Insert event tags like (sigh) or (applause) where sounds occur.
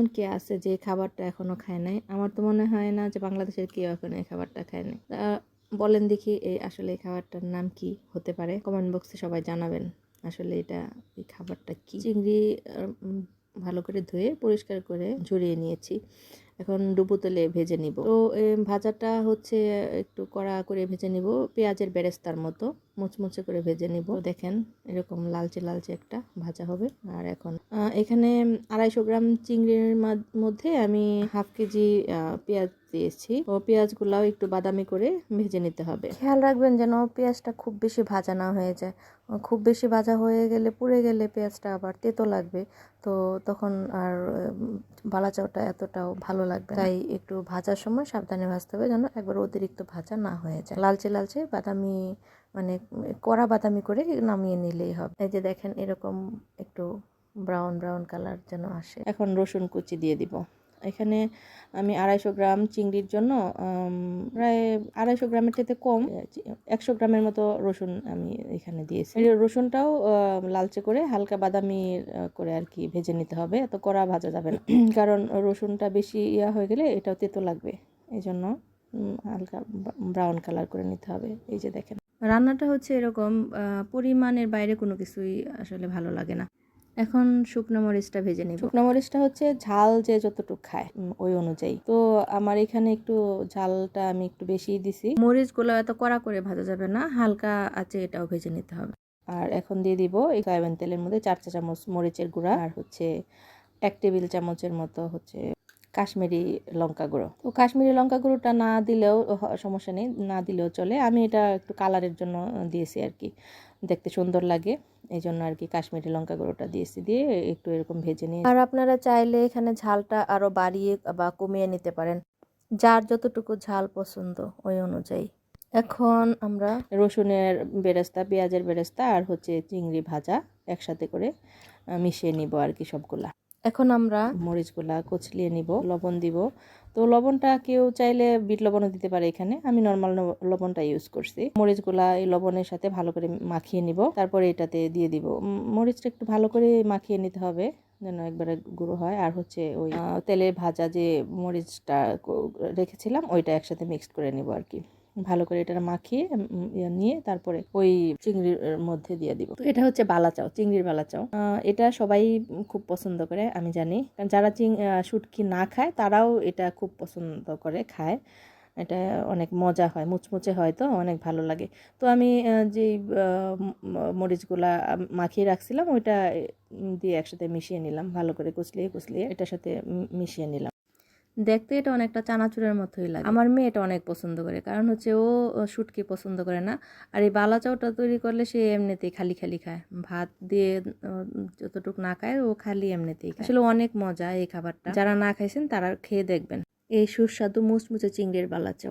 এমন কে আছে যে খাবারটা এখনও খায় নাই? আমার তো মনে হয় না যে বাংলাদেশের কেউ এখনও এই খাবারটা খায় নাই। বলেন দেখি এই আসলে এই খাবারটার নাম কি হতে পারে? কমেন্ট বক্সে সবাই জানাবেন আসলে এটা, এই খাবারটা কি? চিংড়ি ভালো করে ধুয়ে, পরিষ্কার করে ঝরিয়ে নিয়েছি। এখন ডুবো তেলে ভেজে নিব। তো ভাজাটা হচ্ছে একটু কড়া করে ভেজে নিব। পেঁয়াজের বেরেস্তার মতো মুচমুচে করে ভেজে নিব। দেখেন এরকম লালচে লালচে একটা ভাজা হবে। আর এখন এখানে আড়াইশো গ্রাম চিংড়ির মধ্যে আমি হাফ কেজি পেঁয়াজ দিয়েছি। ও পেঁয়াজগুলাও একটু বাদামি করে ভেজে নিতে হবে। খেয়াল রাখবেন যেন পেঁয়াজটা খুব বেশি ভাজা না হয়ে যায়। খুব বেশি ভাজা হয়ে গেলে পুড়ে গেলে পেঁয়াজটা আবার তেতো লাগবে। তো তখন আর বালাচাওটা এতটাও ভালো লাগবে তাই একটু ভাজার সময় সাবধানে ভাজতে হবে যেন একবার অতিরিক্ত ভাজা না হয়ে যায়। লালচে লালচে বাদামি মানে কড়া বাদামি করে নামিয়ে নিলেই হবে। এই যে দেখেন এরকম একটু ব্রাউন ব্রাউন কালার যেন আসে। এখন রসুন কুচি দিয়ে দিব। এখানে আমি আড়াইশো গ্রাম চিংড়ির জন্য প্রায় আড়াইশো গ্রামের থেকে কম, একশো গ্রামের মতো রসুন আমি এখানে দিয়েছি। রসুনটাও লালচে করে হালকা বাদামি করে আর কি ভেজে নিতে হবে, এত কড়া ভাজা যাবে না। (clears throat) কারণ রসুনটা বেশি ইয়া হয়ে গেলে এটাও তেতো লাগবে এই জন্য হালকা ব্রাউন কালার করে নিতে হবে। এই যে দেখেন। রান্নাটা হচ্ছে এরকম পরিমাণের বাইরে কোনো কিছুই আসলে ভালো লাগে না। এখন শুকনো মরিচটা ভেজে নিব। শুকনো মরিচটা হচ্ছে ঝাল যে যতটুকু খায় ওই অনুযায়ী। তো আমার এখানে একটু ঝালটা আমি একটু বেশি দিছি। মরিচ মরিচগুলো এত কড়া করে ভাজা যাবে না হালকা আছে এটাও ভেজে নিতে হবে। আর এখন দিয়ে দিব এই সয়াবিন তেলের মধ্যে চার চা চামচ মরিচের গুঁড়া আর হচ্ছে এক টেবিল চামচের মতো হচ্ছে কাশ্মীরি লঙ্কা গুঁড়ো। তো কাশ্মীরি লঙ্কা গুঁড়োটা না দিলেও সমস্যা নেই না দিলেও চলে। আমি এটা একটু কালারের জন্য দিয়েছি আর কি। দেখতে সুন্দর লাগে এই জন্য আর কি কাশ্মীরি লঙ্কা গুঁড়োটা দিয়েছি দিয়ে একটু এরকম ভেজে নিয়ে আর আপনারা চাইলে এখানে ঝালটা আরও বাড়িয়ে বা কমিয়ে নিতে পারেন। যার যতটুকু ঝাল পছন্দ ওই অনুযায়ী। এখন আমরা রসুনের বেরেস্তা পেঁয়াজের বেরেস্তা আর হচ্ছে চিংড়ি ভাজা একসাথে করে মিশিয়ে নিব আর কি সবগুলা। এখন আমরা মরিচগুলা কচলিয়ে নিব লবণ দিব। তো লবণটা কেউ চাইলে বিট লবণও দিতে পারে এখানে। আমি নর্মাল লবণটা ইউজ করছি। মরিচগুলা এই লবণের সাথে ভালো করে মাখিয়ে নিব। তারপরে এটাতে দিয়ে দিব। মরিচটা একটু ভালো করে মাখিয়ে নিতে হবে যেন একবারে গুঁড়ো হয়। আর হচ্ছে ওই আহ, তেলে ভাজা যে মরিচটা রেখেছিলাম ওইটা একসাথে মিক্সড করে নিব আর কি। ভালো করে এটা মাখিয়ে নিয়ে তারপরে ওই চিংড়ির মধ্যে দিয়ে দিব। তো এটা হচ্ছে বালাচাও চিংড়ির বালাচাও। আহ, এটা সবাই খুব পছন্দ করে আমি জানি। কারণ যারা চিং শুটকি না খায় তারাও এটা খুব পছন্দ করে খায়। এটা অনেক মজা হয় মুচমুচে হয় তো অনেক ভালো লাগে। তো আমি ম- মরিচগুলা মাখিয়ে রাখছিলাম ওইটা দিয়ে একসাথে মিশিয়ে নিলাম ভালো করে কুচলিয়ে কুচলিয়ে এটার সাথে মিশিয়ে নিলাম। দেখতে এটা অনেকটা চানাচুরের মতোই লাগে। আমার মেয়ে এটা অনেক পছন্দ করে কারণ হচ্ছে ও শুটকি পছন্দ করে না। আর এই বালা চাউটা তৈরি করলে সে এমনিতেই খালি খালি খায়। ভাত দিয়ে যতটুকু না খায় ও খালি এমনিতেই খায়। আসলে অনেক মজা এই খাবারটা। যারা না খাইছেন তারা খেয়ে দেখবেন। এই সুস্বাদু মুচমুচে চিংড়ির বালা চাউ।